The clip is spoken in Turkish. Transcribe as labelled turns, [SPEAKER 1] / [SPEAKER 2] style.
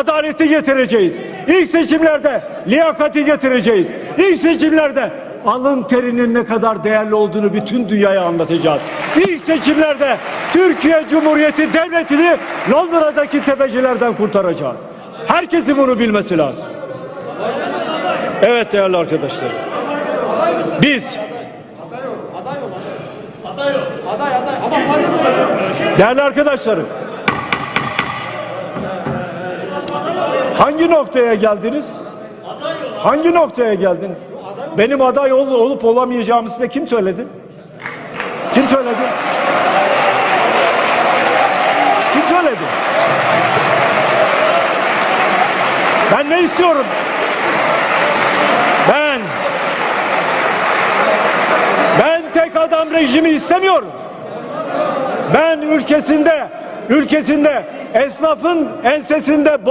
[SPEAKER 1] adaleti getireceğiz. İlk seçimlerde liyakati getireceğiz. İlk seçimlerde alın terinin ne kadar değerli olduğunu bütün dünyaya anlatacağız. İlk seçimlerde Türkiye Cumhuriyeti Devleti'ni Londra'daki tepecilerden kurtaracağız. Herkesin bunu bilmesi lazım. Evet değerli arkadaşlar. Biz Değerli arkadaşlarım. Hangi noktaya geldiniz? Hangi noktaya geldiniz? Benim aday ol- olup olamayacağımı size kim söyledi? Kim söyledi? Kim söyledi? Ben ne istiyorum? Ben ben tek adam rejimi istemiyorum. Ben ülkesinde ülkesinde esnafın ensesinde boz